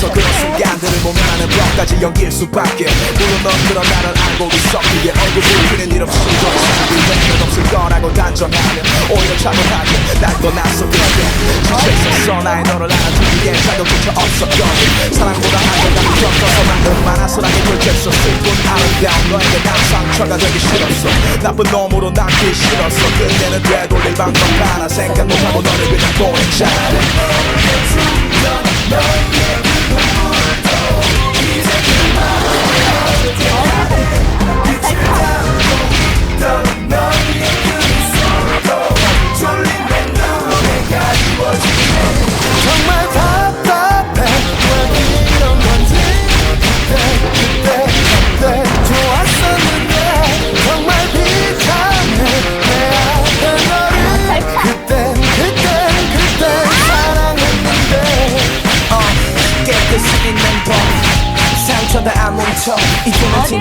갈아버렸어. 그런 순간들을 보면 나는 벽까지 연기일 수밖에. 물론 넌 그런 나를 알고 있었기에 얼굴 붉히는 일 없이 더 이상 는 없을 거라고 단정하면 오히려 차분하게 날 떠났어 그때 지쳐 있었어 나의 너를 알아주기에 자격조차 없었거든. 사랑보다 한걸다 겪어서 만든 많아 사랑이 결제했어 슬픈 아름다운 너에게 난 상처가 되기 싫었어. 나쁜 놈으로 남기 싫었어. 그때는 되돌릴 방법 하나 생각 못하고 너를 그냥 보냈잖아 정 말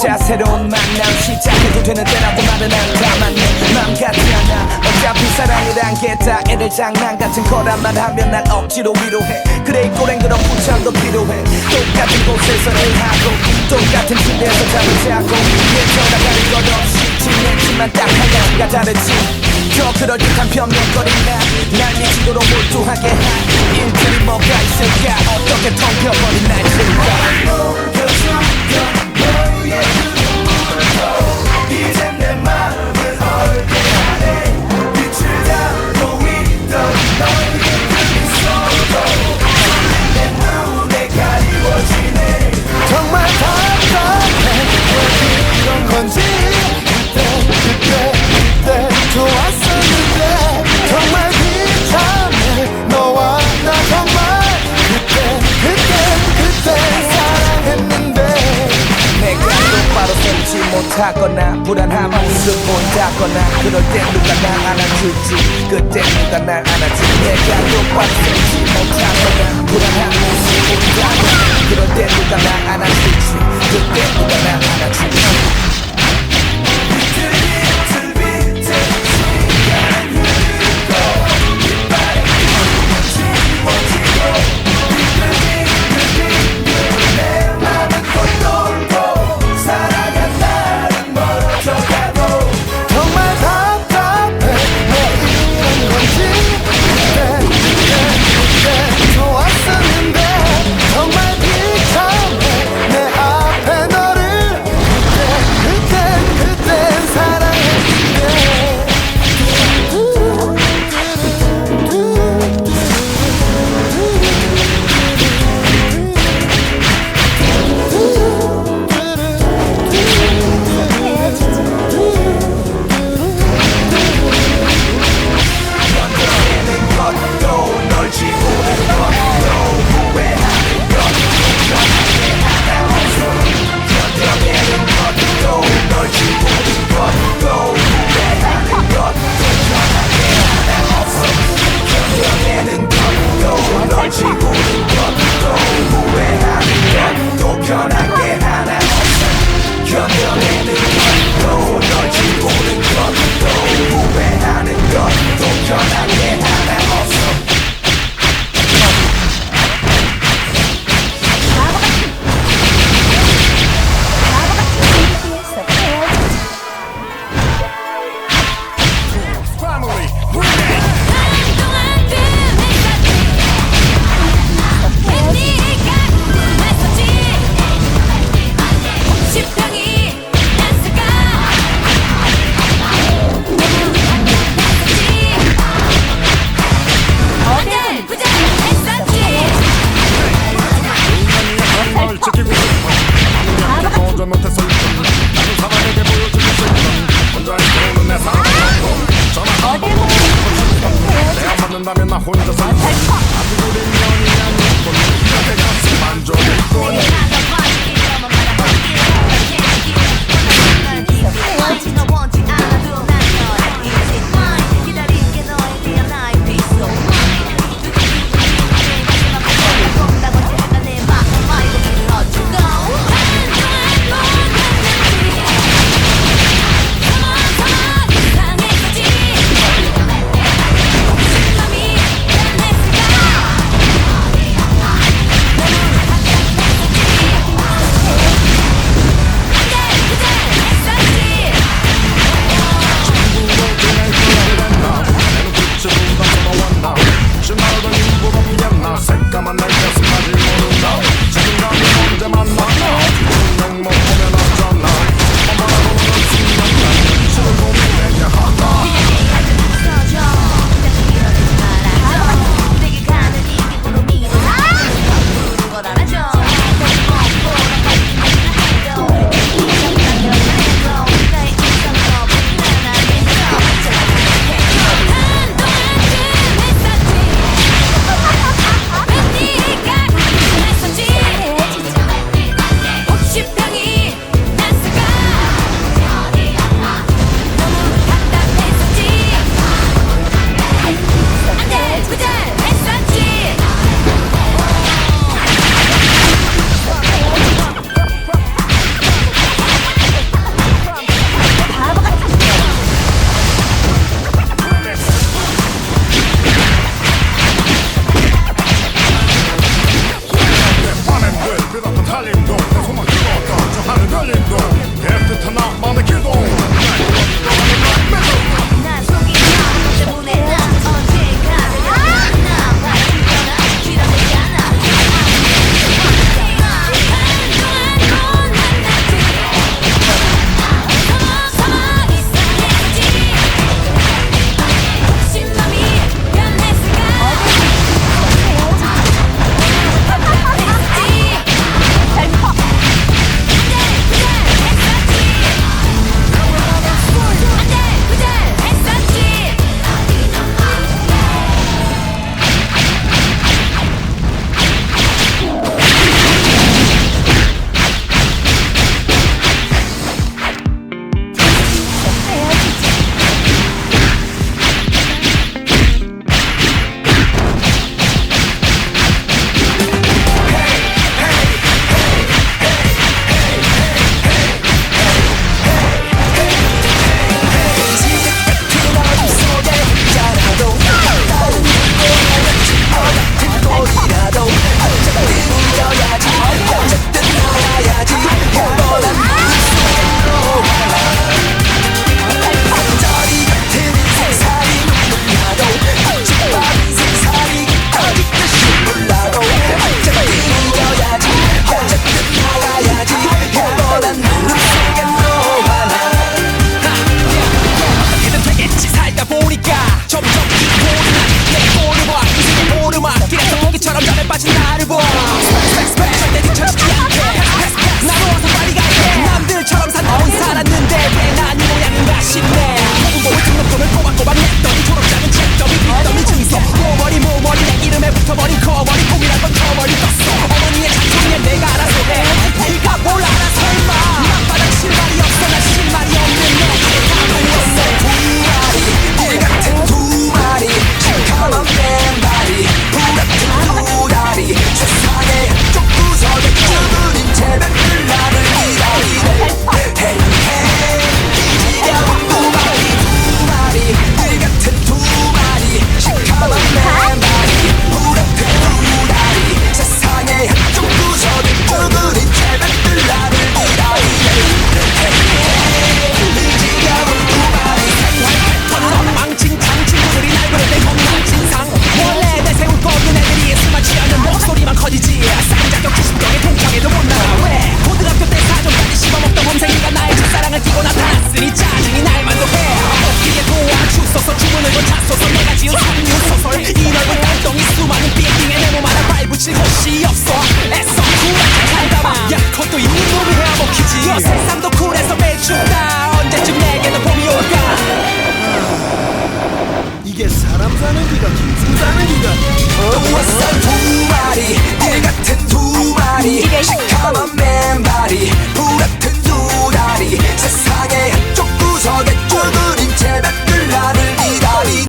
진짜 새로운 만남 시작해도 되는 때라도 말은 안 담았네 맘 같지 않아. 어차피 사랑이란 게 다 애들 장난 같은 거란 말하면 날 억지로 위로해. 그래 이 꼬랭 그런 부창도 필요해. 똑같은 곳에서 일하고 똑같은 팀에서 잠을 자고 내 전화가는 것 없이 지냈지만 딱한 가지가 다르지. 더 그럴듯한 변명거리나 날 미치도록 몰두하게 한 일들이 뭐가 있을까? 어떻게 텅벼버린 날 질까 하거나 불안한 모습 보인다거나 그럴 땐 누가 날 안아줄지. 그때 누가 날 안아줄지. 내가 똑바로 서지 못하거나 불안한